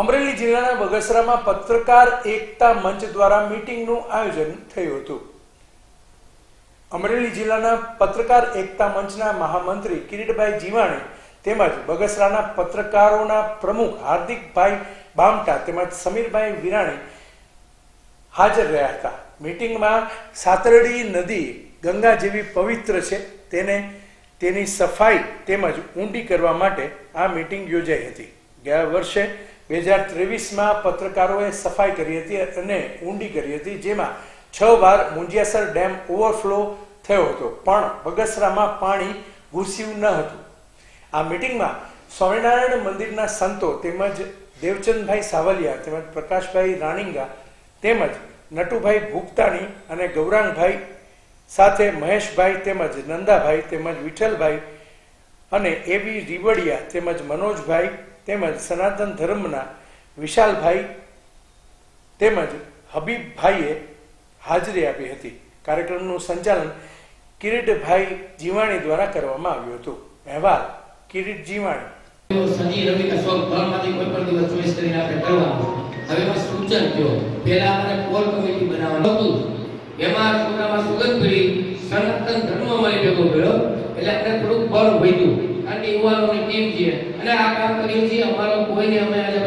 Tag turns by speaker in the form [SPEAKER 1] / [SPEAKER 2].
[SPEAKER 1] અમરેલી જિલ્લાના બગસરામાં પત્રકાર એકતા મંચ દ્વારા મીટિંગનું આયોજન થયું હતું. અમરેલી જિલ્લાના પત્રકાર એકતા મંચના મહામંત્રી કિરીટભાઈ જીવાણી તેમજ બગસરાના પત્રકારોના પ્રમુખ હાર્દિકભાઈ બામટા તેમજ સમીરભાઈ વિરાણી હાજર રહ્યા હતા. મીટિંગમાં સાતરડી નદી ગંગા જેવી પવિત્ર છે તેને તેની સફાઈ તેમજ ઊંડી કરવા માટે આ મીટિંગ યોજાઈ હતી. ગયા વર્ષે બે હજાર ત્રેવીસમાં પત્રકારોએ સફાઈ કરી હતી અને ઊંડી કરી હતી, જેમાં છ વાર મુંજિયાસર ડેમ ઓવરફ્લો થયો હતો, પણ બગસરામાં પાણી ઘૂસ્યું ન હતું. આ મીટિંગમાં સ્વામિનારાયણ મંદિરના સંતો તેમજ દેવચંદભાઈ સાવલિયા તેમજ પ્રકાશભાઈ રાણીંગા તેમજ નટુભાઈ ભૂપતાણી અને ગૌરાંગભાઈ સાથે મહેશભાઈ તેમજ નંદાભાઈ તેમજ વિઠ્ઠલભાઈ અને એબી રીવડિયા તેમજ મનોજભાઈ તેમજ સનાતન ધર્મના વિશાલભાઈ તેમજ હબીબભાઈએ હાજરી આપી હતી. કાર્યક્રમનું સંચાલન કિરીટભાઈ જીવાણી દ્વારા કરવામાં આવ્યું હતું. અહેવાલ, કિરીટ જીવાણી.
[SPEAKER 2] સજી રવિ કે સો ત્રણમાંથી કોઈ પણ દિવસ ચોઈસ કરીને આપણે કરવાનું હવે મેં સૂચન થયો પહેલા અમારે કોર કમિટી બનાવવાનું હતું. એમાં છોકરામાં સુગંધ પીડી. સનાતન ધર્મ અમારી ભેગો કર્યો. એટલે આપણે થોડુંક બળ વધ્યું કે યુવાનોની ટીમ છે. અને આ કામ કરીએ છીએ અમારો કોઈને અમે આજે